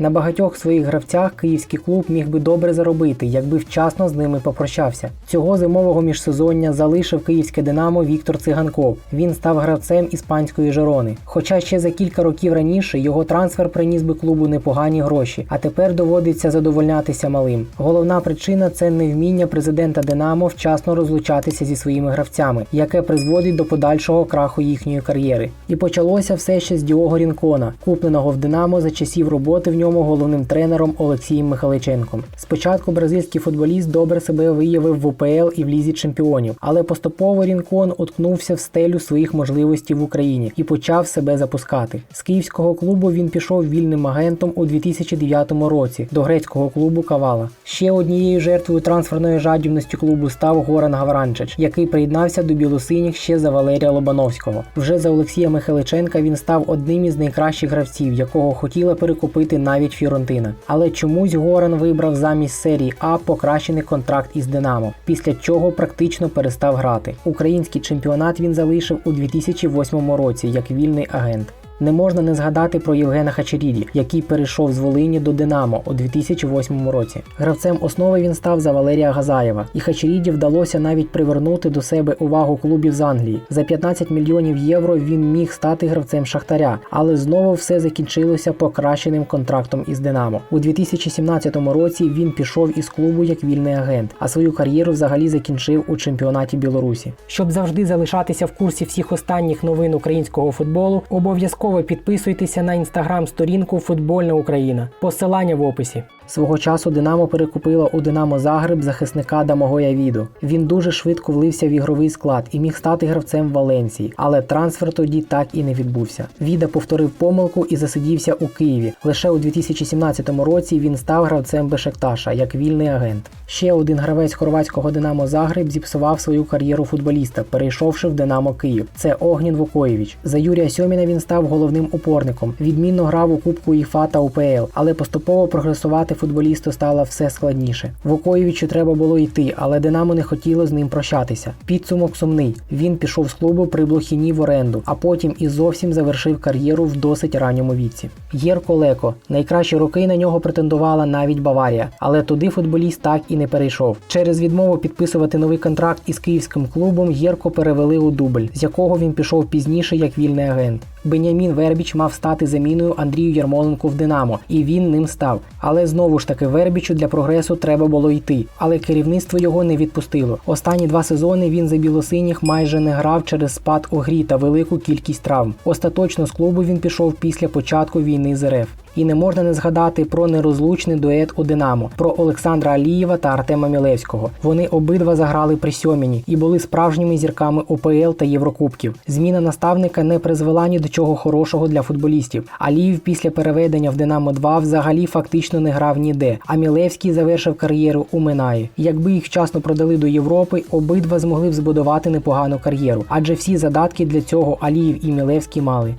На багатьох своїх гравцях київський клуб міг би добре заробити, якби вчасно з ними попрощався. Цього зимового міжсезоння залишив київське Динамо Віктор Циганков. Він став гравцем іспанської Жерони. Хоча ще за кілька років раніше його трансфер приніс би клубу непогані гроші, а тепер доводиться задовольнятися малим. Головна причина це невміння президента Динамо вчасно розлучатися зі своїми гравцями, яке призводить до подальшого краху їхньої кар'єри. І почалося все ще з Діого Рінкона, купленого в Динамо за часів роботи в ньому головним тренером Олексієм Михаличенком. Спочатку бразильський футболіст добре себе виявив в УПЛ і в лізі чемпіонів, але поступово Рінкон уткнувся в стелю своїх можливостей в Україні і почав себе запускати. З київського клубу він пішов вільним агентом у 2009 році до грецького клубу Кавала. Ще однією жертвою трансферної жадібності клубу став Горан Гавранчич, який приєднався до білосиніх ще за Валерія Лобановського. Вже за Олексія Михайличенка він став одним із найкращих гравців, якого хотіла перекупити навіть Фіорентина. Але чомусь Горан вибрав замість серії А покращений контракт із Динамо, після чого практично перестав грати. Український чемпіонат він залишив у 2008 році як вільний агент. Не можна не згадати про Євгена Хачеріді, який перейшов з Волині до Динамо у 2008 році. Гравцем основи він став за Валерія Газаєва, і Хачеріді вдалося навіть привернути до себе увагу клубів з Англії. За 15 мільйонів євро він міг стати гравцем Шахтаря, але знову все закінчилося покращеним контрактом із Динамо. У 2017 році він пішов із клубу як вільний агент, а свою кар'єру взагалі закінчив у чемпіонаті Білорусі. Щоб завжди залишатися в курсі всіх останніх новин українського футболу, обов'язково підписуйтеся на інстаграм-сторінку Футбольна Україна. Посилання в описі. Свого часу Динамо перекупило у Динамо Загреб захисника Дамогоя Віду. Він дуже швидко влився в ігровий склад і міг стати гравцем Валенції, але трансфер тоді так і не відбувся. Віда повторив помилку і засидівся у Києві. Лише у 2017 році він став гравцем Бешекташа як вільний агент. Ще один гравець хорватського Динамо Загреб зіпсував свою кар'єру футболіста, перейшовши в Динамо Київ. Це Огнін Вукоєвич. За Юрія Сьоміна він став головним опорником. Відмінно грав у Кубку УЄФА та УПЛ, але поступово прогресувати футболісту стало все складніше. Вукоєвичу треба було йти, але Динамо не хотіло з ним прощатися. Підсумок сумний. Він пішов з клубу при Блохіні в оренду, а потім і зовсім завершив кар'єру в досить ранньому віці. Єрко Леко. Найкращі роки на нього претендувала навіть Баварія, але туди футболіст так і не перейшов. Через відмову підписувати новий контракт із київським клубом Єрко перевели у дубль, з якого він пішов пізніше як вільний агент. Бенямін Вербіч мав стати заміною Андрію Ярмоленку в Динамо, і він ним став. Але знову ж таки Вербічу для прогресу треба було йти. Але керівництво його не відпустило. Останні два сезони він за білосиніх майже не грав через спад у грі та велику кількість травм. Остаточно з клубу він пішов після початку війни з РФ. І не можна не згадати про нерозлучний дует у Динамо, про Олександра Алієва та Артема Мілевського. Вони обидва заграли при сьоміні і були справжніми зірками ОПЛ та Єврокубків. Зміна наставника не призвела ні до чого хорошого для футболістів. Аліїв після переведення в Динамо 2 взагалі фактично не грав ніде. А Мілевський завершив кар'єру у Минаї. Якби їх вчасно продали до Європи, обидва змогли б збудувати непогану кар'єру, адже всі задатки для цього Аліїв і Мілевський мали.